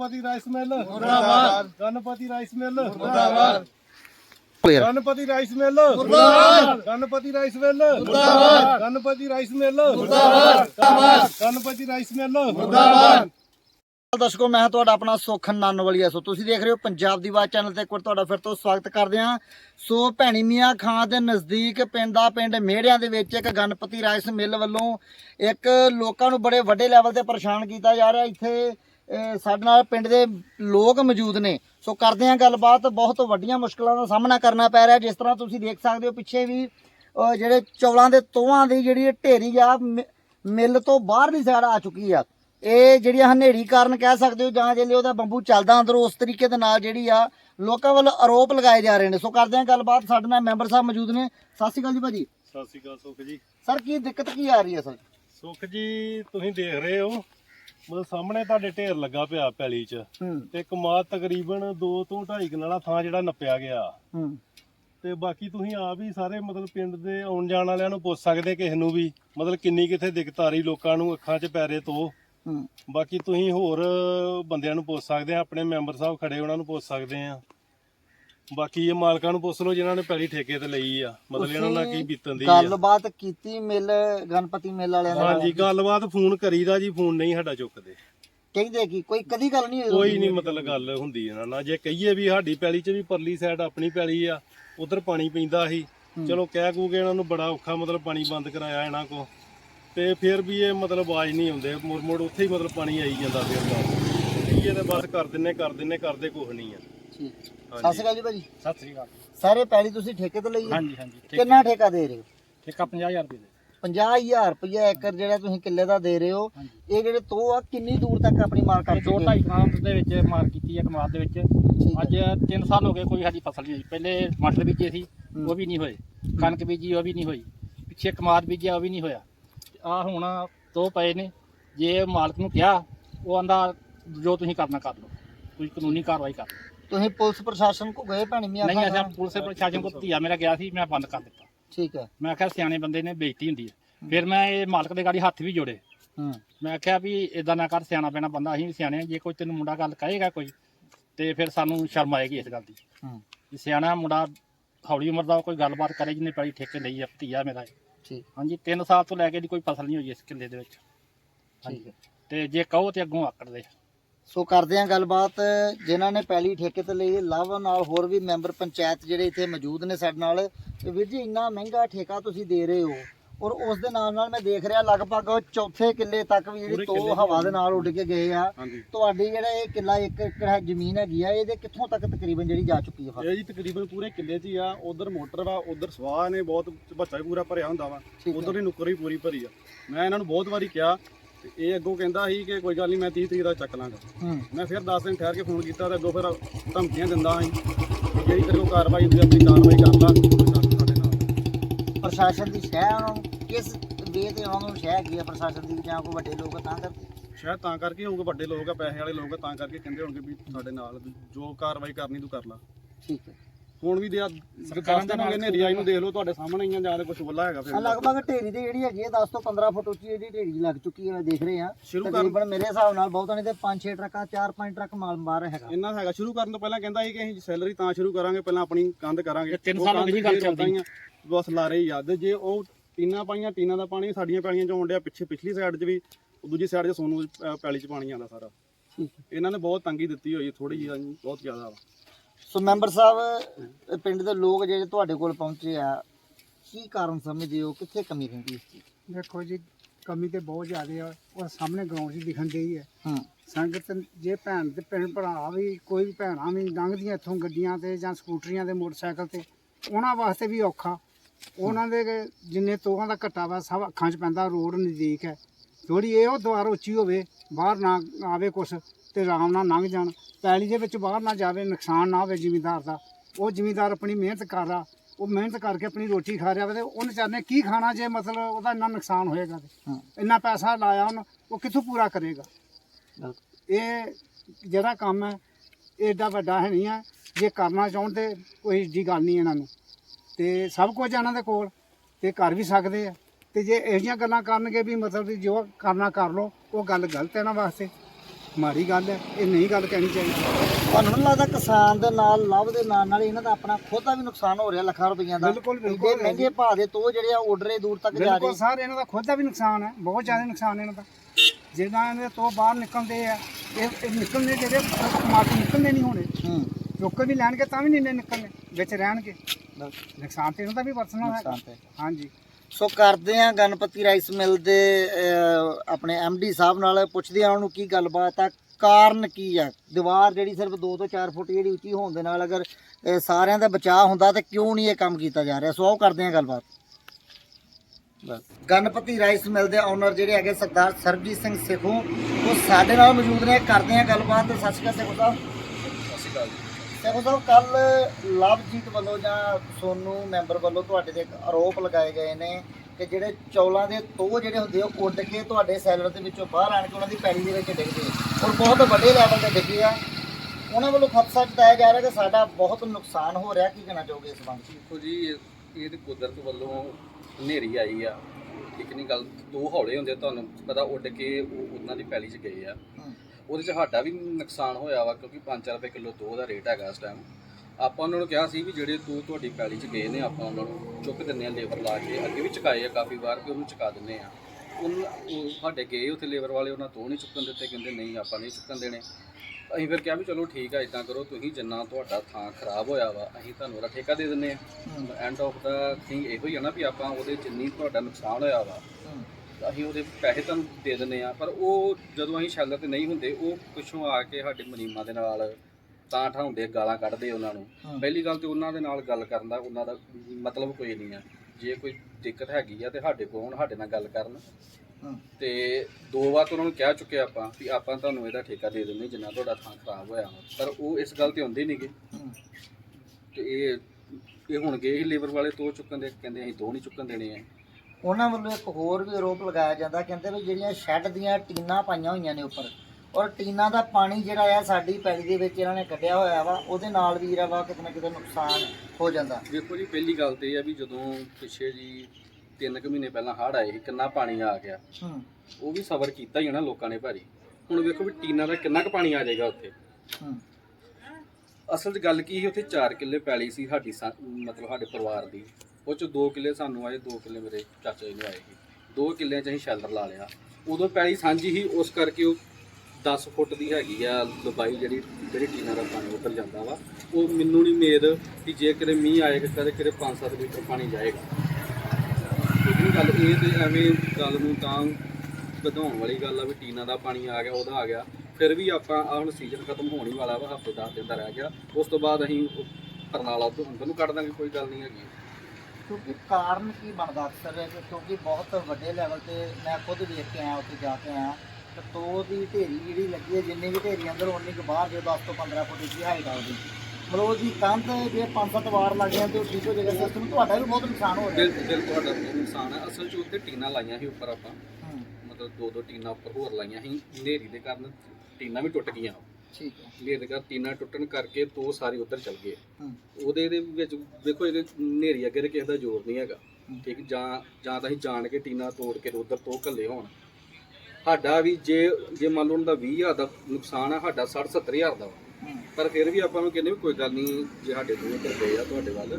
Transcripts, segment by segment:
Ganpati rice mill. ਮੁਰਦਾਬਾਦ। Ganpati rice mill. ਮੁਰਦਾਬਾਦ। Ganpati rice mill. ਮੁਰਦਾਬਾਦ। Ganpati rice mill. ਮੁਰਦਾਬਾਦ। Ganpati rice mill. ਮੁਰਦਾਬਾਦ। Ganpati rice mill. ਮੁਰਦਾਬਾਦ। ਦਰਸ਼ਕੋ ਮੈਂ ਤੁਹਾਡਾ ਆਪਣਾ ਸੋਖਨ ਨਾਨੋਵਾਲੀਆ। ਸੋ ਤੁਸੀਂ ਦੇਖ ਰਹੇ ਹੋ ਪੰਜਾਬ ਦੀ ਆਵਾਜ਼ ਚੈਨਲ ਤੇ ਇੱਕ ਵਾਰ ਤੁਹਾਡਾ ਫਿਰ ਤੋਂ ਸਵਾਗਤ ਕਰਦੇ ਹਾਂ। ਸੋ ਭੈਣੀ ਮੀਆਂ ਖਾਂ ਦੇ ਨਜ਼ਦੀਕ ਪਿੰਡ ਦਾ ਪਿੰਡ ਮੇੜਿਆਂ ਦੇ ਵਿੱਚ ਇੱਕ ਗਣਪਤੀ ਰਾਈਸ ਮਿੱਲ ਵੱਲੋਂ ਇੱਕ ਲੋਕਾਂ ਨੂੰ ਬੜੇ ਵੱਡੇ ਲੈਵਲ ਤੇ ਪਰੇਸ਼ਾਨ ਕੀਤਾ ਜਾ ਰਿਹਾ। ਇੱਥੇ ਸਾਡੇ ਨਾਲ ਪਿੰਡ ਦੇ ਲੋਕ ਮੌਜੂਦ ਨੇ। ਸੋ ਕਰਦੇ ਹਾਂ ਗੱਲਬਾਤ। ਬਹੁਤ ਵੱਡੀਆਂ ਮੁਸ਼ਕਲਾਂ ਦਾ ਸਾਹਮਣਾ ਕਰਨਾ ਪੈ ਰਿਹਾ। ਜਿਸ ਤਰ੍ਹਾਂ ਤੁਸੀਂ ਦੇਖ ਸਕਦੇ ਹੋ, ਪਿੱਛੇ ਵੀ ਜਿਹੜੇ ਚੌਲਾਂ ਦੇ ਤੋਹਾਂ ਦੀ ਜਿਹੜੀ ਢੇਰੀ ਆ, ਮਿ- ਮਿੱਲ ਤੋਂ ਬਾਹਰਲੀ ਸਾਈਡ ਆ ਚੁੱਕੀ ਆ। ਇਹ ਜਿਹੜੀ ਹਨੇਰੀ ਕਾਰਨ ਕਹਿ ਸਕਦੇ ਹੋ ਜਾਂ ਜਿਹੜੇ ਉਹਦਾ ਬੰਬੂ ਚੱਲਦਾ ਅੰਦਰ ਉਸ ਤਰੀਕੇ ਦੇ ਨਾਲ ਜਿਹੜੀ ਆ ਲੋਕਾਂ ਵੱਲ ਆਰੋਪ ਲਗਾਏ ਜਾ ਰਹੇ ਨੇ। ਸੋ ਕਰਦੇ ਹਾਂ ਗੱਲਬਾਤ। ਸਾਡੇ ਨਾਲ ਮੈਂਬਰ ਸਾਹਿਬ ਮੌਜੂਦ ਨੇ। ਸਤਿ ਸ਼੍ਰੀ ਅਕਾਲ ਜੀ ਭਾਜੀ। ਸਤਿ ਸ਼੍ਰੀ ਅਕਾਲ ਸੁਖ ਜੀ। ਸਰ ਕੀ ਦਿੱਕਤ ਕੀ ਆ ਰਹੀ ਹੈ ਸਰ? ਸੁਖ ਜੀ ਤੁਸੀਂ ਦੇਖ ਰਹੇ ਹੋ ਮਤਲਬ ਸਾਹਮਣੇ ਤੁਹਾਡੇ ਢੇਰ ਲੱਗਾ ਪਿਆ ਪੈਲੀ 'ਚ। ਤੇ ਕਮਾਦ ਤਕਰੀਬਨ 2 ਤੋਂ 2.5 ਕਨਾਲਾ ਥਾਂ ਜਿਹੜਾ ਨੱਪਿਆ ਗਿਆ। ਤੇ ਬਾਕੀ ਤੁਸੀਂ ਆਪ ਹੀ ਸਾਰੇ ਮਤਲਬ ਪਿੰਡ ਦੇ ਆਉਣ ਜਾਣ ਵਾਲਿਆਂ ਨੂੰ ਪੁੱਛ ਸਕਦੇ ਕਿਸੇ ਨੂੰ ਵੀ। ਮਤਲਬ ਕਿੰਨੀ ਕਿੱਥੇ ਦਿੱਕਤ ਆ ਰਹੀ ਲੋਕਾਂ ਨੂੰ ਅੱਖਾਂ 'ਚ ਪੈਰੇ ਤੋਂ ਬਾਕੀ ਤੁਸੀਂ ਹੋਰ ਬੰਦਿਆਂ ਨੂੰ ਪੁੱਛ ਸਕਦੇ ਆ ਆਪਣੇ ਮੈਂਬਰ ਸਾਹਿਬ ਖੜੇ ਉਹਨਾਂ ਨੂੰ ਪੁੱਛ ਸਕਦੇ ਆ। ਬਾਕੀ ਇਹ ਮਾਲਕਾਂ ਨੂੰ ਪੁੱਛ ਲਓ ਜਿਨ੍ਹਾਂ ਨੇ ਪਹਿਲੀ ਠੇਕੇ ਤੇ ਲਈ ਆ ਮਤਲਬ ਇਹਨਾਂ ਨਾਲ ਕੀ ਬੀਤਣ ਦੀ ਆ। ਗੱਲਬਾਤ ਕੀਤੀ ਮਿਲ ਗਣਪਤੀ ਮੇਲ ਵਾਲਿਆਂ ਨਾਲ? ਹਾਂਜੀ ਗੱਲਬਾਤ ਫੋਨ ਕਰੀਦਾ ਜੀ ਫੋਨ ਨਹੀਂ ਸਾਡਾ ਚੁੱਕਦੇ। ਕਹਿੰਦੇ ਕੀ ਕੋਈ ਕਦੀ ਗੱਲ ਨਹੀਂ ਹੋਈ? ਕੋਈ ਨਹੀਂ ਮਤਲਬ ਗੱਲ ਹੁੰਦੀ ਇਹਨਾਂ ਨਾਲ। ਜੇ ਕਹੀਏ ਵੀ ਸਾਡੀ ਪੈਲੀ 'ਚ ਵੀ ਪਰਲੀ ਸਾਈਡ ਆਪਣੀ ਪੈਲੀ ਆ ਉਧਰ ਪਾਣੀ ਪੈਂਦਾ ਸੀ। ਚਲੋ ਕਹਿ ਕੂ ਕੇ ਇਹਨਾਂ ਨੂੰ ਬੜਾ ਔਖਾ ਮਤਲਬ ਪਾਣੀ ਬੰਦ ਕਰਾਇਆ ਇਹਨਾਂ ਕੋ ਤੇ ਫਿਰ ਵੀ ਇਹ ਮਤਲਬ ਆਵਾਜ਼ ਨਹੀਂ ਹੁੰਦੇ ਮੁੜ ਮੁੜ ਉੱਥੇ ਹੀ ਮਤਲਬ ਪਾਣੀ ਆਈ ਜਾਂਦਾ ਫਿਰ ਬਸ ਕਹੀਏ ਤੇ ਬਸ ਕਰ ਦਿੰਨੇ ਕਰ ਦਿੰਨੇ ਕਰਦੇ ਕੁਝ ਨਹੀਂ ਆ ਠੀਕ। ਸਤਿ ਸ਼੍ਰੀ ਅਕਾਲ ਜੀ ਭਾਜੀ। ਸਤਿ ਸ੍ਰੀ ਅਕਾਲ। ਸਾਰੇ ਪੈਲੀ ਤੁਸੀਂ ਠੇਕੇ ਤੇ ਲਈ ਹੈ ਹਾਂਜੀ ਹਾਂਜੀ ਕਿੰਨਾ ਠੇਕਾ ਦੇ ਰਹੇ ਹੋ? ਠੇਕਾ 50000 ਰੁਪਏ ਦੇ। 50000 ਰੁਪਇਆ ਏਕੜ ਜਿਹੜਾ ਤੁਸੀਂ ਕਿੱਲੇ ਦਾ ਦੇ ਰਹੇ ਹੋ। ਇਹ ਜਿਹੜੇ ਤੋ ਆ ਕਿੰਨੀ ਦੂਰ ਤੱਕ ਆਪਣੀ ਮਾਰ ਕਰ ਇਹ ਦੋ ਢਾਈ ਕਨਾਲ ਦੇ ਵਿੱਚ ਮਾਰ ਕੀਤੀ ਹੈ ਕਮਾਦ ਦੇ ਵਿੱਚ। ਅੱਜ 3 ਸਾਲ ਹੋ ਗਏ ਕੋਈ ਸਾਡੀ ਫਸਲ ਨਹੀਂ ਹੋਈ। ਪਹਿਲੇ ਮਟਰ ਬੀਜੇ ਸੀ ਉਹ ਵੀ ਨਹੀਂ ਹੋਏ। ਕਣਕ ਬੀਜੀ ਉਹ ਵੀ ਨਹੀਂ ਹੋਈ। ਪਿੱਛੇ ਕਮਾਦ ਬੀਜਿਆ ਉਹ ਵੀ ਨਹੀਂ ਹੋਇਆ। ਆ ਹੁਣ ਦੋ ਪਏ ਨੇ। ਜੇ ਮਾਲਕ ਨੂੰ ਕਿਹਾ ਉਹ ਆਂਦਾ ਜੋ ਤੁਸੀਂ ਕਰਨਾ ਕਰ ਲਓ। ਕੋਈ ਕਾਨੂੰਨੀ ਕਾਰਵਾਈ ਕਰ ਲਓ। ਤੁਸੀਂ ਪੁਲਿਸ ਪ੍ਰਸ਼ਾਸਨ ਕੋ ਗਏ ਭੈਣੀ ਮੀਆਂ ਨਹੀਂ ਅਸੀਂ? ਪੁਲਿਸ ਪ੍ਰਸ਼ਾਸਨ ਕੋਲ ਧੀਆ ਮੇਰਾ ਗਿਆ ਸੀ ਮੈਂ ਬੰਦ ਕਰ ਦਿੱਤਾ। ਠੀਕ ਹੈ। ਮੈਂ ਕਿਹਾ ਸਿਆਣੇ ਬੰਦੇ ਨੇ ਬੇਇੱਜ਼ਤੀ ਹੁੰਦੀ ਹੈ। ਫਿਰ ਮੈਂ ਇਹ ਮਾਲਕ ਦੇ ਗਾੜੀ ਹੱਥ ਵੀ ਜੋੜੇ। ਹੂੰ। ਮੈਂ ਕਿਹਾ ਵੀ ਇਦਾਂ ਨਾ ਕਰ ਸਿਆਣਾ ਪੈਣਾ ਬੰਦਾ ਅਸੀਂ ਵੀ ਸਿਆਣੇ ਜੇ ਕੋਈ ਤੈਨੂੰ ਮੁੰਡਾ ਗੱਲ ਕਹੇਗਾ ਕੋਈ ਤੇ ਫਿਰ ਸਾਨੂੰ ਸ਼ਰਮ ਆਏਗੀ ਇਸ ਗੱਲ ਦੀ। ਹੂੰ। ਵੀ ਸਿਆਣਾ ਮੁੰਡਾ ਹੌਲੀ ਉਮਰ ਦਾ ਕੋਈ ਗੱਲਬਾਤ ਕਰੇ ਜਿਹਨੇ ਪੈਲੀ ਠੇਕੇ ਲਈ ਆ ਭਤੀਆ ਮੇਰਾ ਇਹ। ਠੀਕ। ਹਾਂਜੀ 3 ਸਾਲ ਤੋਂ ਲੈ ਕੇ ਦੀ ਕੋਈ ਫਸਲ ਨਹੀਂ ਹੋਈ ਇਸ ਕਿੱਲੇ ਦੇ ਵਿੱਚ। ਠੀਕ ਹੈ। ਤੇ ਜੇ ਕਹੋ ਤੇ ਅੱਗੋਂ ਆਕੜਦੇ। ਸੋ ਕਰਦੇ ਹਾਂ ਗੱਲਬਾਤ ਜਿਨ੍ਹਾਂ ਨੇ ਪਹਿਲੀ ਠੇਕੇ ਤੇ ਲਈ ਲਵ ਨਾਲ ਹੋਰ ਵੀ ਮੈਂਬਰ ਪੰਚਾਇਤ ਜਿਹੜੇ ਇੱਥੇ ਮੌਜੂਦ ਨੇ ਸਾਡੇ ਨਾਲ। ਤੇ ਵੀਰ ਜੀ ਇੰਨਾ ਮਹਿੰਗਾ ਠੇਕਾ ਤੁਸੀਂ ਦੇ ਰਹੇ ਹੋ। ਔਰ ਉਸ ਦੇ ਨਾਲ ਨਾਲ ਮੈਂ ਦੇਖ ਰਿਹਾ ਲਗਭਗ ਚੌਥੇ ਕਿੱਲੇ ਤੱਕ ਵੀ ਜਿਹੜੀ ਤੋ ਹਵਾ ਦੇ ਨਾਲ ਉੱਡ ਕੇ ਗਏ ਆ। ਤੁਹਾਡੀ ਜਿਹੜਾ ਇਹ ਕਿੱਲਾ ਇੱਕ ਏਕੜ ਹੈ ਜ਼ਮੀਨ ਹੈਗੀ ਆ ਇਹਦੇ ਕਿੱਥੋਂ ਤੱਕ ਤਕਰੀਬਨ ਜਿਹੜੀ ਜਾ ਚੁੱਕੀ ਹੈ ਇਹ ਜੀ ਤਕਰੀਬਨ ਪੂਰੇ ਕਿੱਲੇ 'ਚ ਹੀ ਆ ਉਧਰ ਮੋਟਰ ਵਾ ਉਧਰ ਸਵਾਹ ਨੇ ਬਹੁਤ ਬੱਚਾ ਵੀ ਪੂਰਾ ਭਰਿਆ ਹੁੰਦਾ ਵਾ। ਹੈ। ਉਧਰ ਦੀ ਨੁੱਕਰ ਵੀ ਪੂਰੀ ਭਰੀ ਆ। ਮੈਂ ਇਹਨਾਂ ਨੂੰ ਬਹੁਤ ਵਾਰੀ ਕਿਹਾ ਤੇ ਇਹ ਅੱਗੋਂ ਕਹਿੰਦਾ ਸੀ ਕਿ ਕੋਈ ਗੱਲ ਨਹੀਂ ਮੈਂ 30 ਤਰੀਕ ਦਾ ਚੱਕ ਲਾਂਗਾ। ਮੈਂ ਫਿਰ 10 ਦਿਨ ਠਹਿਰ ਕੇ ਫੋਨ ਕੀਤਾ ਤੇ ਅੱਗੋਂ ਫਿਰ ਧਮਕੀਆਂ ਦਿੰਦਾ ਸੀ ਜਿਹੜੀ ਤੇਰੇ ਕੋਲ ਕਾਰਵਾਈ ਹੁੰਦੀ ਆਪਣੀ ਕਾਰਵਾਈ ਕਰ ਲਾ। ਕੋਈ ਗੱਲ ਨੀ ਸਾਡੇ ਨਾਲ ਪ੍ਰਸ਼ਾਸਨ ਦੀ ਸ਼ਹਿ ਉਹਨਾਂ ਨੂੰ। ਕਿਸ ਵੇ ਤੇ ਉਹਨਾਂ ਨੂੰ ਸ਼ਹਿ ਹੈਗੀ ਆ ਪ੍ਰਸ਼ਾਸਨ ਦੀ ਜਾਂ ਕੋਈ ਵੱਡੇ ਲੋਕ ਤਾਂ ਕਰਕੇ ਸ਼ਾਇਦ ਤਾਂ ਕਰਕੇ ਹੋਊਗਾ ਵੱਡੇ ਲੋਕ ਆ ਪੈਸੇ ਵਾਲੇ ਲੋਕ ਆ ਤਾਂ ਕਰਕੇ ਕਹਿੰਦੇ ਹੋਣਗੇ ਵੀ ਸਾਡੇ ਨਾਲ ਵੀ ਜੋ ਕਾਰਵਾਈ ਕਰਨੀ ਤੂੰ ਕਰ ਲਾ। ਠੀਕ ਹੈ। ਹੁਣ ਵੀ ਦੇ ਸਰਕਾਰਾਂ ਦਸ ਦਿਨ ਹੋ ਗਏ ਨੇ ਰਿਆਈ ਨੂੰ ਦੇਖ ਲਓ ਤੁਹਾਡੇ ਸਾਹਮਣੇ ਹੀ ਆ ਜਾਂ ਕੁਝ ਬੋਲਾ ਹੈਗਾ ਆ ਫਿਰ ਲਗਭਗ ਢੇਰੀ ਤੇ ਜਿਹੜੀ ਹੈਗੀ ਹੈ 10 ਤੋਂ 15 ਫੁੱਟ ਉੱਚੀ ਇਹਦੀ ਢੇਰੀ ਲੱਗ ਚੁੱਕੀ ਹੈ ਦੇਖ ਰਹੇ। ਆ ਸ਼ੁਰੂ ਮੇਰੇ ਹਿਸਾਬ ਨਾਲ ਬਹੁਤਾਂ ਨਹੀਂ ਤੇ 5-6 ਟਰੱਕਾਂ 4-5 ਟਰੱਕ ਮਾਲ ਮਾਰ ਹੈਗਾ। ਇੰਨਾ ਹੈਗਾ। ਸ਼ੁਰੂ ਕਰਨ ਤੋਂ ਪਹਿਲਾਂ ਕਹਿੰਦਾ ਸੀ ਕਿ ਅਸੀਂ ਸੈਲਰੀ ਤਾਂ ਸ਼ੁਰੂ ਕਰਾਂਗੇ ਪਹਿਲਾਂ ਆਪਣੀ ਕੰਧ ਕਰਾਂਗੇ। ਇਹ ਤਿੰਨ ਉਹ ਸਾਲ ਜੀ ਗੱਲ ਚੱਲਦੀ। ਆ, ਬਸ ਲਾਰੇ ਹੀ ਯਾਦ ਜੇ ਉਹ ਟੀਨਾ ਪਾਈਆਂ ਟੀਨਾ ਦਾ ਪਾਣੀ ਸਾਡੀਆਂ ਪੈਲੀਆਂ ਚ ਆਉਣ ਡਿਆ ਪਿੱਛੇ ਪਿਛਲੀ ਸਾਈਡ 'ਚ ਵੀ ਦੂਜੀ ਸਾਈਡ 'ਚ ਸੋਨੂੰ ਪੈਲੀ 'ਚ ਪਾਣੀ ਆਉਂਦਾ ਸਾਰਾ। ਇਹਨਾਂ ਨੇ ਬਹੁਤ ਤੰਗੀ ਦਿੱਤੀ ਹੋਈ ਥੋੜੀ ਜਿਹੀ ਬਹੁਤ ਜ਼ਿਆਦਾ ਵਾ। ਸੋ ਮੈਂਬਰ ਸਾਹਿਬ ਇਹ ਪਿੰਡ ਦੇ ਲੋਕ ਜਿਹੜੇ ਤੁਹਾਡੇ ਕੋਲ ਪਹੁੰਚੇ ਆ ਕੀ ਕਾਰਨ ਸਮਝਦੇ ਹੋ? ਕਿੱਥੇ ਕਮੀ ਰਹਿੰਦੀ ਇਸ ਚੀਜ਼ ਦੀ? ਦੇਖੋ ਜੀ ਕਮੀ ਤੇ ਬਹੁਤ ਜ਼ਿਆਦਾ ਆ ਉਹ ਸਾਹਮਣੇ ਗਰਾਊਂਡ 'ਚ ਦਿਖਣ ਡਈ ਹੈ। ਹੂੰ। ਸੰਗਤ ਜੇ ਭੈਣ ਤੇ ਭੈਣ ਭਰਾ ਵੀ ਕੋਈ ਵੀ ਭੈਣਾਂ ਵੀ ਲੰਘਦੀਆਂ ਇੱਥੋਂ ਗੱਡੀਆਂ ਤੇ ਜਾਂ ਸਕੂਟਰੀਆਂ ਤੇ ਮੋਟਰਸਾਈਕਲ ਤੇ ਉਹਨਾਂ ਵਾਸਤੇ ਵੀ ਔਖਾ। ਉਹਨਾਂ ਦੇ ਜਿੰਨੇ ਤੋਹਾਂ ਦਾ ਘੱਟਾ ਵਾ ਸਭ ਅੱਖਾਂ 'ਚ ਪੈਂਦਾ ਰੋਡ ਨਜ਼ਦੀਕ ਹੈ। ਥੋੜੀ ਇਹ ਉਹ ਦੁਆਰ ਉੱਚੀ ਹੋਵੇ ਬਾਹਰ ਨਾ ਆਵੇ ਕੁਛ ਤੇ ਆਰਾਮ ਨਾਲ ਲੰਘ ਜਾਣ। ਪੈਲੀ ਦੇ ਵਿੱਚ ਬਾਹਰ ਨਾ ਜਾਵੇ ਨੁਕਸਾਨ ਨਾ ਹੋਵੇ ਜ਼ਿਮੀਂਦਾਰ ਦਾ। ਉਹ ਜ਼ਿਮੀਂਦਾਰ ਆਪਣੀ ਮਿਹਨਤ ਕਰ ਰਿਹਾ ਉਹ ਮਿਹਨਤ ਕਰਕੇ ਆਪਣੀ ਰੋਟੀ ਖਾ ਰਿਹਾ ਵਾ ਤੇ ਉਹਨੇ ਚਾਹਨੇ ਕੀ ਖਾਣਾ ਜੇ ਮਤਲਬ ਉਹਦਾ ਇੰਨਾ ਨੁਕਸਾਨ ਹੋਏਗਾ ਤੇ। ਇੰਨਾ ਪੈਸਾ ਲਾਇਆ ਉਹਨੇ ਉਹ ਕਿੱਥੋਂ ਪੂਰਾ ਕਰੇਗਾ। ਇਹ ਜਿਹੜਾ ਕੰਮ ਹੈ ਇਹ ਏਡਾ ਵੱਡਾ ਹੈ ਨਹੀਂ ਹੈ। ਜੇ ਕਰਨਾ ਚਾਹੁਣ ਤੇ ਕੋਈ ਜੀ ਗੱਲ ਨਹੀਂ ਇਹਨਾਂ ਨੂੰ। ਤੇ ਸਭ ਕੁਝ ਇਹਨਾਂ ਦੇ ਕੋਲ ਤੇ ਕਰ ਵੀ ਸਕਦੇ ਆ। ਤੇ ਜੇ ਇਹੋ ਜਿਹੀਆਂ ਗੱਲਾਂ ਕਰਨਗੇ ਵੀ ਮਤਲਬ ਜੋ ਕਰਨਾ ਕਰ ਲੋ ਉਹ ਗੱਲ ਗਲਤ ਹੈ ਨਾ ਵਾਸਤੇ। ਮਾੜੀ ਗੱਲ ਹੈ ਇਹ ਨਹੀਂ ਗੱਲ ਕਹਿਣੀ ਚਾਹੀਦੀ। ਤੁਹਾਨੂੰ ਨਹੀਂ ਲੱਗਦਾ ਕਿਸਾਨ ਦੇ ਨਾਲ ਲਵ ਦੇ ਨਾਲ ਨਾਲ ਇਹਨਾਂ ਦਾ ਆਪਣਾ ਖੁਦ ਦਾ ਵੀ ਨੁਕਸਾਨ ਹੋ ਰਿਹਾ ਲੱਖਾਂ ਰੁਪਈਆਂ ਦਾ? ਬਿਲਕੁਲ, ਇੰਨੇ ਬਿਲਕੁਲ। ਮਹਿੰਗੇ ਭਾਅ ਦੇ ਤੋਂ ਜਿਹੜੇ ਆ ਆਰਡਰੇ ਦੂਰ ਤੱਕ ਜਾ ਬਿਲਕੁਲ ਰਹੇ ਸਰ ਇਹਨਾਂ ਦਾ ਖੁਦ ਦਾ ਵੀ ਨੁਕਸਾਨ ਹੈ ਬਹੁਤ ਜ਼ਿਆਦਾ ਨੁਕਸਾਨ ਇਹਨਾਂ ਦਾ। ਜਿੱਦਾਂ ਇਹਦੇ ਤੋਂ ਬਾਹਰ ਨਿਕਲਦੇ ਆ ਇਹ ਇਹ ਨਿਕਲਣੇ ਜਿਹੜੇ ਮਾਰਕ ਨਿਕਲਣੇ ਨਹੀਂ ਹੋਣੇ। ਹੂੰ। ਚੁੱਕ ਵੀ ਲੈਣਗੇ ਤਾਂ ਵੀ ਨਹੀਂ ਇੰਨੇ ਨਿਕਲਣੇ ਵਿੱਚ ਰਹਿਣਗੇ। ਨੁਕਸਾਨ ਤੇ ਇਹਨਾਂ ਦਾ ਵੀ ਹੈ ਨੁਕਸਾਨ ਤੇ। ਹਾਂਜੀ। ਸੋ ਕਰਦੇ ਆ ਗਣਪਤੀ ਰਾਈਸ ਮਿਲ ਦੇ ਆਪਣੇ ਐਮਡੀ ਸਾਹਿਬ ਨਾਲ ਪੁੱਛਦੇ ਆ ਉਹਨਾਂ ਨੂੰ ਕੀ ਗੱਲਬਾਤ ਆ। ਕਾਰਨ ਕੀ ਆ? ਦੀਵਾਰ ਜਿਹੜੀ ਸਿਰਫ 2 ਤੋਂ 4 ਫੁੱਟ ਜਿਹੜੀ ਉੱਚੀ ਹੋਣ ਦੇ ਨਾਲ ਅਗਰ ਸਾਰਿਆਂ ਦਾ ਬਚਾਅ ਹੁੰਦਾ ਤੇ ਕਿਉਂ ਨਹੀਂ ਇਹ ਕੰਮ ਕੀਤਾ ਜਾ ਰਿਹਾ? ਸੋ ਆਓ ਕਰਦੇ ਆ ਗੱਲਬਾਤ। ਬਸ। ਗਣਪਤੀ ਰਾਈਸ ਮਿਲ ਦੇ ਓਨਰ ਜਿਹੜੇ ਹੈਗੇ ਸਰਦਾਰ ਸਰਬਜੀਤ ਸਿੰਘ ਸੇਖੋਂ ਉਹ ਸਾਡੇ ਨਾਲ ਮੌਜੂਦ ਨੇ। ਕਰਦੇ ਆ ਗੱਲਬਾਤ। ਤੇ ਸਤਿ ਸ਼੍ਰੀ ਅਕਾਲ ਸੇਖੋਂ ਸਾਹਿਬ ਕੱਲ ਲਵਜੀਤ ਵੱਲੋਂ ਜਾਂ ਸੋਨੂ ਮੈਂਬਰ ਵੱਲੋਂ ਤੁਹਾਡੇ ਤੇ ਇੱਕ ਆਰੋਪ ਲਗਾਏ ਗਏ ਨੇ ਕਿ ਜਿਹੜੇ ਚੌਲਾਂ ਦੇ ਤੋ ਜਿਹੜੇ ਹੁੰਦੇ ਉਹ ਉੱਡ ਕੇ ਤੁਹਾਡੇ ਸੈਲਰ ਦੇ ਵਿੱਚੋਂ ਬਾਹਰ ਆਣ ਕੇ ਉਹਨਾਂ ਦੀ ਪੈਲੀ ਦੇ ਵਿੱਚ ਡਿੱਗਦੇ ਔਰ ਬਹੁਤ ਵੱਡੇ ਲੈਵਲ ਤੇ ਡਿੱਗੇ ਆ। ਉਹਨਾਂ ਵੱਲੋਂ ਖਤਸਾ ਜਤਾਇਆ ਜਾ ਰਿਹਾ ਕਿ ਸਾਡਾ ਬਹੁਤ ਨੁਕਸਾਨ ਹੋ ਰਿਹਾ। ਕੀ ਕਹਿਣਾ ਚਾਹੋਗੇ ਇਸ ਬਾਰੇ? ਦੇਖੋ ਜੀ, ਇਹ ਤੇ ਕੁਦਰਤ ਵੱਲੋਂ ਹਨੇਰੀ ਆਈ ਆ। ਠੀਕ ਨਹੀਂ ਗੱਲ, ਦੋ ਹੌਲੇ ਹੁੰਦੇ ਤੁਹਾਨੂੰ ਪਤਾ, ਉੱਡ ਕੇ ਉਹਨਾਂ ਦੀ ਪੈਲੀ 'ਚ ਗਏ ਆ। ਉਹਦੇ 'ਚ ਸਾਡਾ ਵੀ ਨੁਕਸਾਨ ਹੋਇਆ ਵਾ ਕਿਉਂਕਿ 5-4 ਰੁਪਏ ਕਿਲੋ ਦੋ ਦਾ ਰੇਟ ਹੈਗਾ ਇਸ ਟਾਈਮ ਆਪਾਂ ਉਹਨਾਂ ਨੂੰ ਕਿਹਾ ਸੀ ਵੀ ਜਿਹੜੇ ਤੂੰ ਤੁਹਾਡੀ ਪੈਲੀ 'ਚ ਗਏ ਨੇ ਆਪਾਂ ਉਹਨਾਂ ਨੂੰ ਚੁੱਕ ਦਿੰਨੇ ਆ ਲੇਬਰ ਲਾ ਕੇ। ਅੱਗੇ ਵੀ ਚੁਕਾਏ ਆ ਕਾਫੀ ਵਾਰ ਕਿ ਉਹਨੂੰ ਚੁਕਾ ਦਿੰਨੇ ਆ ਉਹ ਸਾਡੇ ਗਏ ਉੱਥੇ ਲੇਬਰ ਵਾਲੇ ਉਹਨਾਂ ਤੋਂ ਨਹੀਂ ਚੁੱਕਣ ਦਿੱਤੇ ਕਹਿੰਦੇ ਨਹੀਂ ਆਪਾਂ ਨਹੀਂ ਚੁੱਕਣ ਦੇਣੇ। ਅਸੀਂ ਫਿਰ ਕਿਹਾ ਵੀ ਚਲੋ ਠੀਕ ਆ ਇਦਾਂ ਕਰੋ ਤੁਸੀਂ ਜਿੰਨਾ ਤੁਹਾਡਾ ਥਾਂ ਖਰਾਬ ਹੋਇਆ ਵਾ ਅਸੀਂ ਤੁਹਾਨੂੰ ਉਹਦਾ ਠੇਕਾ ਦੇ ਦਿੰਨੇ ਆ ਐਂਡ ਆਫ ਦਾ ਥਿੰਗ ਇਹੋ ਹੀ ਆ ਨਾ ਵੀ ਆਪਾਂ ਉਹਦੇ ਜਿੰਨੀ ਤੁਹਾਡਾ ਨੁਕਸਾਨ ਹੋਇਆ ਵਾ ਅਸੀਂ ਉਹਦੇ ਪੈਸੇ ਤੁਹਾਨੂੰ ਦੇ ਦਿੰਨੇ ਆ ਪਰ ਉਹ ਜਦੋਂ ਅਸੀਂ ਸ਼ੈਲਰ ਤੇ ਨਹੀਂ ਹੁੰਦੇ ਉਹ ਪਿੱਛੋਂ ਆ ਕੇ ਸਾਡੇ ਮਨੀਮਾਂ ਦੇ ਨਾਲ ਤਾਂ ਠਾਉਂਦੇ ਗਾਲਾਂ ਕੱਢਦੇ ਉਹਨਾਂ ਨੂੰ। ਪਹਿਲੀ ਗੱਲ ਤੇ ਉਹਨਾਂ ਦੇ ਨਾਲ ਗੱਲ ਕਰਨ ਦਾ ਉਹਨਾਂ ਦਾ ਮਤਲਬ ਕੋਈ ਨਹੀਂ ਆ ਜੇ ਕੋਈ ਦਿੱਕਤ ਹੈਗੀ ਆ ਤੇ ਸਾਡੇ ਕੋਲ ਸਾਡੇ ਨਾਲ ਗੱਲ ਕਰਨ ਹੂੰ। ਤੇ ਦੋ ਵਾਰ ਤਾਂ ਉਹਨਾਂ ਨੂੰ ਕਹਿ ਚੁੱਕੇ ਆਪਾਂ ਵੀ ਆਪਾਂ ਤੁਹਾਨੂੰ ਇਹਦਾ ਠੇਕਾ ਦੇ ਦਿੰਦੇ ਜਿੰਨਾ ਤੁਹਾਡਾ ਥਾਂ ਖਰਾਬ ਹੋਇਆ। ਪਰ ਉਹ ਇਸ ਗੱਲ ਤੇ ਹੁੰਦੇ ਨਹੀਂਗੇ ਹੂੰ। ਤੇ ਇਹ ਇਹ ਹੁਣ ਗਏ ਸੀ ਲੇਬਰ ਵਾਲੇ ਤੋਂ ਚੁੱਕਣ ਦੇ ਕਹਿੰਦੇ ਅਸੀਂ ਦੋ ਨਹੀਂ ਚੁੱਕਣ ਦੇਣੇ ਆ ਉਹਨਾਂ ਵੱਲੋਂ ਇੱਕ ਹੋਰ ਵੀ ਆਰੋਪ ਲਗਾਇਆ ਜਾਂਦਾ ਕਹਿੰਦੇ ਵੀ ਜਿਹੜੀਆਂ ਸ਼ੈੱਡ ਦੀਆਂ ਟੀਨਾਂ ਪਾਈਆਂ ਹੋਈਆਂ ਨੇ ਉੱਪਰ ਔਰ ਟੀਨਾਂ ਦਾ ਪਾਣੀ ਜਿਹੜਾ ਆ ਸਾਡੀ ਪੈਲੀ ਦੇ ਵਿੱਚ ਇਹਨਾਂ ਨੇ ਕੱਢਿਆ ਹੋਇਆ ਵਾ ਉਹਦੇ ਨਾਲ ਵੀ ਜਿਹੜਾ ਵਾ ਕਿਤੇ ਨਾ ਕਿਤੇ ਨੁਕਸਾਨ ਹੋ ਜਾਂਦਾ। ਦੇਖੋ ਜੀ ਪਹਿਲੀ ਗੱਲ ਤੇ ਇਹ ਆ ਵੀ ਜਦੋਂ ਪਿੱਛੇ ਜੀ ਤਿੰਨ ਕੁ ਮਹੀਨੇ ਪਹਿਲਾਂ ਹੜ੍ਹ ਆਏ ਸੀ ਕਿੰਨਾ ਪਾਣੀ ਆ ਗਿਆ। ਹੂੰ। ਉਹ ਵੀ ਸਬਰ ਕੀਤਾ ਹੀ ਆ ਨਾ ਲੋਕਾਂ ਨੇ ਭਾਰੀ। ਹੁਣ ਵੇਖੋ ਵੀ ਟੀਨਾ ਦਾ ਕਿੰਨਾ ਕੁ ਪਾਣੀ ਆ ਜਾਏਗਾ ਉੱਥੇ। ਹੂੰ। ਅਸਲ 'ਚ ਗੱਲ ਕੀ ਸੀ ਉੱਥੇ 4 ਕਿੱਲੇ ਪੈਲੀ ਸੀ ਸਾਡੀ ਸਾ- ਮਤਲਬ ਸਾਡੇ ਪਰਿਵਾਰ ਦੀ। ਉਹ 'ਚ 2 ਕਿੱਲੇ ਸਾਨੂੰ ਆਏ 2 ਕਿੱਲੇ ਮੇਰੇ ਚਾਚਾ ਜੀ ਨੂੰ ਆਏ ਸੀ। 2 ਕਿੱਲਿਆਂ 'ਚ ਅਸੀਂ ਸ਼ੈਲਰ ਲਾ ਲਿਆ। ਉਦੋਂ ਪੈਲੀ ਸਾਂਝੀ ਸੀ, ਉਸ ਕਰਕੇ ਉਹ 10 ਫੁੱਟ ਦੀ ਹੈਗੀ ਆ ਲੰਬਾਈ ਜਿਹੜੀ ਜਿਹੜੀ ਟੀਨਾ ਦਾ ਪਾਣੀ ਉੱਤਰ ਜਾਂਦਾ ਵਾ। ਉਹ ਮੈਨੂੰ ਨਹੀਂ ਮੇਦ ਕਿ ਜੇ ਕਿਤੇ ਮੀਂਹ ਆਏਗਾ ਕਦੇ ਕਿਤੇ 5-7 ਲੀਟਰ ਪਾਣੀ ਜਾਏਗਾ। ਜਿਹੜੀ ਗੱਲ ਇਹ ਤੇ ਐਵੇਂ ਗੱਲ ਨੂੰ ਤਾਂ ਵਧਾਉਣ ਵਾਲੀ ਗੱਲ ਆ ਵੀ ਟੀਨਾ ਦਾ ਪਾਣੀ ਆ ਗਿਆ, ਉਹਦਾ ਆ ਗਿਆ। ਫਿਰ ਵੀ ਆਪਾਂ ਆਹ ਹੁਣ ਸੀਜ਼ਨ ਖਤਮ ਹੋਣ ਹੀ ਵਾਲਾ ਵਾ, ਹਫ਼ਤੇ 10 ਦਿਨ ਦਾ ਰਹਿ ਗਿਆ। ਉਸ ਤੋਂ ਬਾਅਦ ਅਸੀਂ ਉਹ ਪਰਨਾਲਾ ਤੋਂ ਅੰਦਰ ਨੂੰ ਕੱਢ ਦਾਂਗੇ, ਕੋਈ ਗੱਲ ਨਹੀਂ ਹੈਗੀ। ਕਿਉਂਕਿ ਕਾਰਨ ਕੀ ਬਣਦਾ ਅਕਸਰ ਕਿ ਕਿਉਂਕਿ ਬਹੁਤ ਵੱਡੇ ਲੈਵਲ ਤੇ ਮੈਂ ਖੁਦ ਵੇਖ ਕੇ ਆਇਆ ਉੱਥੇ ਜਾ ਕੇ ਆਇਆ। ਤੇ ਤੋ ਦੀ ਢੇਰੀ ਜਿਹੜੀ ਲੱਗੀ ਹੈ ਜਿੰਨੀ ਵੀ ਢੇਰੀ ਅੰਦਰ ਉਨੀ ਕੁ ਬਾਹਰ ਜੇ 10 ਤੋਂ 15 ਫੁੱਟ ਦੀ ਹਾਈਟ ਆ ਉਹਦੀ। ਮਤਲਬ ਉਹਦੀ ਕੰਧ ਜੇ 5-7 ਵਾਰ ਲੱਗ ਜਾਣ ਤੇ ਉਹ ਠੀਕ ਹੋ ਜਾਏਗਾ ਸਿਸਟਮ ਤੁਹਾਡਾ ਵੀ ਬਹੁਤ ਨੁਕਸਾਨ ਹੋ ਰਿਹਾ। ਬਿਲ ਬਿਲ ਤੁਹਾਡਾ ਨੁਕਸਾਨ ਹੈ। ਅਸਲ 'ਚ ਉੱਥੇ ਟੀਨਾ ਲਾਈਆਂ ਸੀ ਉੱਪਰ ਆਪਾਂ। ਮਤਲਬ ਦੋ ਦੋ ਟੀਨਾ ਉੱਪਰ ਹੋਰ ਲਾਈਆਂ ਸੀ। ਹਨੇਰੀ ਦੇ ਕਾਰਨ ਟੀਨਾ ਵੀ ਟੁੱਟ ਗਈਆਂ। ਠੀਕ ਹੈ। ਦੇ ਕਾਰਨ ਟੀਨਾ ਟੁੱਟਣ ਕਰਕੇ ਤੋ ਸਾਰੇ ਉੱਧਰ ਚਲ ਗਏ। ਹੂੰ। ਉਹਦੇ ਦੇ ਵਿੱਚ ਦੇਖੋ ਇਹਦੇ ਹਨੇਰੀ ਅੱਗੇ ਤੇ ਕਿਸੇ ਦਾ ਜ਼ੋਰ ਨਹੀਂ ਹੈਗਾ। ਠੀਕ ਜਾਂ ਜਾਂ ਤਾਂ ਅਸੀਂ ਜਾਣ ਕੇ ਟੀਨਾ ਤੋੜ ਕੇ ਉਧਰ ਤੋਂ ਘੱਲੇ ਹੋਣ। ਸਾਡਾ ਵੀ ਜੇ ਜੇ ਮੰਨ ਲਓ ਉਹਨਾਂ ਦਾ 20000 ਦਾ ਨੁਕਸਾਨ ਹੈ ਸਾਡਾ 60 70000 ਦਾ। ਵਾ ਪਰ ਫਿਰ ਵੀ ਆਪਾਂ ਨੂੰ ਕਹਿੰਦੇ ਵੀ ਕੋਈ ਗੱਲ ਨਹੀਂ ਜੇ ਸਾਡੇ ਦੋ ਉੱਧਰ ਗਏ ਆ ਤੁਹਾਡੇ ਵੱਲ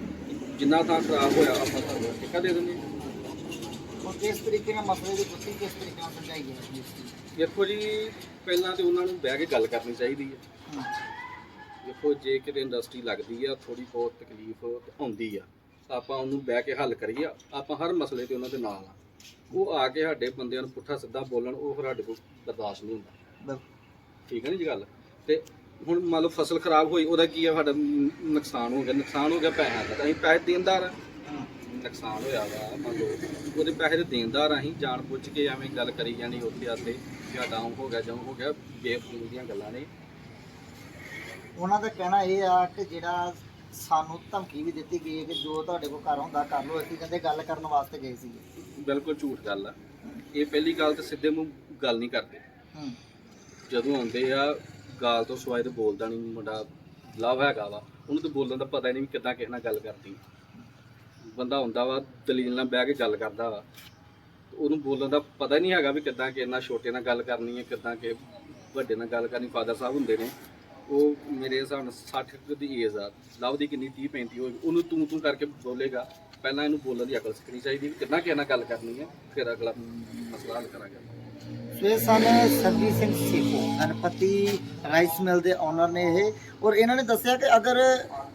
ਜਿੰਨਾ ਤਾਂ ਖਰਾਬ ਹੋਇਆ ਆਪਾਂ ਤੁਹਾਨੂੰ ਠੇਕਾ ਦੇ ਦਿੰਦੇ ਹਾਂ। ਹੁਣ ਕਿਸ ਤਰੀਕੇ ਨਾਲ ਮਸਲੇ ਦੀ ਗੁੱਥੀ ਕਿਸ ਤਰੀਕੇ ਨਾਲ ਸਮਝਾਈ ਗਈ ਹੈ ਇਸ ਦੀ? ਦੇਖੋ ਜੀ ਪਹਿਲਾਂ ਤੇ ਉਹਨਾਂ ਨੂੰ ਬਹਿ ਕੇ ਗੱਲ ਕਰਨੀ ਚਾਹੀਦੀ ਹੈ। ਦੇਖੋ ਜੇ ਕਿਤੇ ਇੰਡਸਟਰੀ ਲੱਗਦੀ ਆ ਥੋੜੀ ਬਹੁਤ ਤਕਲੀਫ ਆਉਂਦੀ ਆ ਤਾਂ ਆਪਾਂ ਉਹਨੂੰ ਬਹਿ ਕੇ ਹੱਲ ਕਰੀਏ। ਆਪਾਂ ਹਰ ਮਸਲੇ ਤੇ ਉਹਨਾਂ ਦੇ ਨਾਲ ਆ। ਉਹ ਆ ਕੇ ਸਾਡੇ ਬੰਦਿਆਂ ਨੂੰ ਪੁੱਠਾ ਸਿੱਧਾ ਬੋਲਣ ਉਹ ਫਿਰ ਸਾਡੇ ਕੋਲ ਬਰਦਾਸ਼ਤ ਨਹੀਂ ਹੁੰਦਾ। ਬਿਲਕੁਲ। ਠੀਕ ਹੈ ਨੀ ਜੀ ਗੱਲ? ਤੇ ਹੁਣ ਮੰਨ ਲਓ ਫਸਲ ਖਰਾਬ ਹੋਈ ਉਹਦਾ ਕੀ ਆ ਸਾਡਾ ਨੁਕਸਾਨ ਹੋ ਗਿਆ। ਨੁਕਸਾਨ ਹੋ ਗਿਆ ਪੈਸਿਆਂ ਦਾ। ਤਾਂ ਅਸੀਂ ਪੈਸੇ ਦੇਣਦਾਰ ਆ। ਨੁਕਸਾਨ ਹੋਇਆ ਵਾ ਮੰਨ ਲਓ। ਉਹਦੇ ਪੈਸੇ ਦੇ ਦੇਣਦਾਰ ਅਸੀਂ ਜਾਣ ਬੁੱਝ ਕੇ ਐਵੇਂ ਗੱਲ ਕਰੀ ਜਾਣੀ ਉੱਥੇ ਆਤੇ ਜਾਂ ਡਾਊਨ ਹੋ ਗਿਆ ਜਾਊ ਹੋ ਗਿਆ ਬੇਫਜ਼ੂਲ ਦੀਆਂ ਗੱਲਾਂ ਨੇ। ਉਹਨਾਂ ਦਾ ਕਹਿਣਾ ਇਹ ਆ ਕਿ ਜਿਹੜਾ ਸਾਨੂੰ ਧਮਕੀ ਵੀ ਦਿੱਤੀ ਗਈ ਹੈ ਕਿ ਜੋ ਤੁਹਾਡੇ ਕੋਲ ਘਰ ਹੁੰਦਾ ਕਰ ਲਓ। ਅਸੀਂ ਕਹਿੰਦੇ ਗੱਲ ਕਰਨ ਵਾਸਤੇ ਗਏ ਸੀਗੇ ਬਿਲਕੁਲ ਝੂਠ ਗੱਲ ਆ। ਇਹ ਪਹਿਲੀ ਗੱਲ ਤਾਂ ਸਿੱਧੇ ਮੂੰਹ ਗੱਲ ਨਹੀਂ ਕਰਦੇ। ਹੂੰ। ਜਦੋਂ ਆਉਂਦੇ ਆ ਗਾਲ ਤੋਂ ਸਵਾਏ ਤੇ ਬੋਲਦਾ ਨਹੀਂ ਮੁੰਡਾ। ਲਵ ਹੈਗਾ ਵਾ। ਉਹਨੂੰ ਤਾਂ ਬੋਲਣ ਦਾ ਪਤਾ ਹੀ ਨਹੀਂ ਵੀ ਕਿੱਦਾਂ ਕਿਸੇ ਨਾਲ ਗੱਲ ਕਰਦੀ। ਬੰਦਾ ਹੁੰਦਾ ਵਾ, ਦਲੀਲ ਨਾਲ ਬਹਿ ਕੇ ਗੱਲ ਕਰਦਾ ਵਾ। ਉਹਨੂੰ ਬੋਲਣ ਦਾ ਪਤਾ ਹੀ ਨਹੀਂ ਹੈਗਾ ਵੀ ਕਿੱਦਾਂ ਕਿ ਇੰਨਾ ਛੋਟੇ ਨਾਲ ਗੱਲ ਕਰਨੀ ਹੈ, ਕਿੱਦਾਂ ਕਿ ਵੱਡੇ ਨਾਲ ਗੱਲ ਕਰਨੀ। ਫਾਦਰ ਸਾਹਿਬ ਹੁੰਦੇ ਨੇ, ਉਹ ਮੇਰੇ ਹਿਸਾਬ ਨਾਲ 60 ਕੁ ਦੀ ਏਜ ਆ, ਲਵ ਦੀ ਕਿੰਨੀ 30 35 ਹੋਏਗੀ। ਉਹਨੂੰ ਤੂੰ ਤੂੰ ਕਰਕੇ ਬੋਲੇਗਾ। ਪਹਿਲਾਂ ਇਹਨੂੰ ਬੋਲਣ ਦੀ ਅਕਲ ਸਿੱਖਣੀ ਚਾਹੀਦੀ ਵੀ ਕਿੰਨਾ ਕਿ ਨਾਲ ਗੱਲ ਕਰਨੀ ਹੈ, ਫਿਰ ਅਗਲਾ ਮਸਲਾ ਹੱਲ ਕਰਾਂਗੇ। ਇਹ ਸਨ ਸਰਜੀਤ ਸਿੰਘ ਸੇਖੋ ਗਣਪਤੀ ਰਾਈਸ ਮਿਲ ਦੇ ਓਨਰ ਨੇ ਇਹ, ਔਰ ਇਹਨਾਂ ਨੇ ਦੱਸਿਆ ਕਿ ਅਗਰ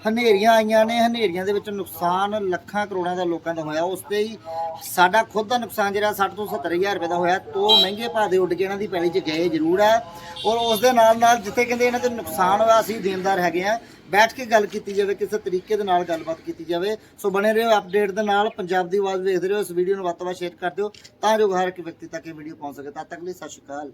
ਹਨੇਰੀਆਂ ਆਈਆਂ ਨੇ, ਹਨੇਰੀਆਂ ਦੇ ਵਿੱਚ ਨੁਕਸਾਨ ਲੱਖਾਂ ਕਰੋੜਾਂ ਦਾ ਲੋਕਾਂ ਦਾ ਹੋਇਆ, ਉਸ ਤੇ ਹੀ ਸਾਡਾ ਖੁਦ ਦਾ ਨੁਕਸਾਨ ਜਿਹੜਾ 60 ਤੋਂ 70 ਹਜ਼ਾਰ ਰੁਪਏ ਦਾ ਹੋਇਆ, ਤੋਂ ਮਹਿੰਗੇ ਭਾਅ ਦੇ ਉੱਡ ਕੇ ਇਹਨਾਂ ਦੀ ਪੈਲੀ 'ਚ ਗਏ ਜ਼ਰੂਰ ਹੈ ਔਰ ਉਸ ਦੇ ਨਾਲ ਨਾਲ ਜਿੱਥੇ ਕਹਿੰਦੇ ਇਹਨਾਂ ਤੇ ਨੁਕਸਾਨ ਹੋਇਆ, ਅਸੀਂ ਦੇਣਦਾਰ ਹੈਗੇ ਆ, ਬੈਠ ਕੇ ਗੱਲ ਕੀਤੀ ਜਾਵੇ, ਕਿਸੇ ਤਰੀਕੇ ਦੇ ਨਾਲ ਗੱਲਬਾਤ ਕੀਤੀ ਜਾਵੇ। ਸੋ ਬਣੇ ਰਹੋ ਅਪਡੇਟ ਦੇ ਨਾਲ, ਪੰਜਾਬ ਦੀ ਆਵਾਜ਼ ਵੇਖਦੇ ਰਹੋ, ਇਸ ਵੀਡੀਓ ਨੂੰ ਵੱਧ ਤੋਂ ਵੱਧ ਸ਼ੇਅਰ ਕਰ ਦਿਓ, ਤਾਂ ਜੋ ਹਰ ਇੱਕ ਵਿਅਕਤੀ ਤੱਕ ਇਹ ਵੀਡੀਓ ਪਹੁੰਚ ਸਕੇ। ਤਦ ਤੱਕ ਲਈ ਸਤਿ ਸ਼੍ਰੀ ਅਕਾਲ।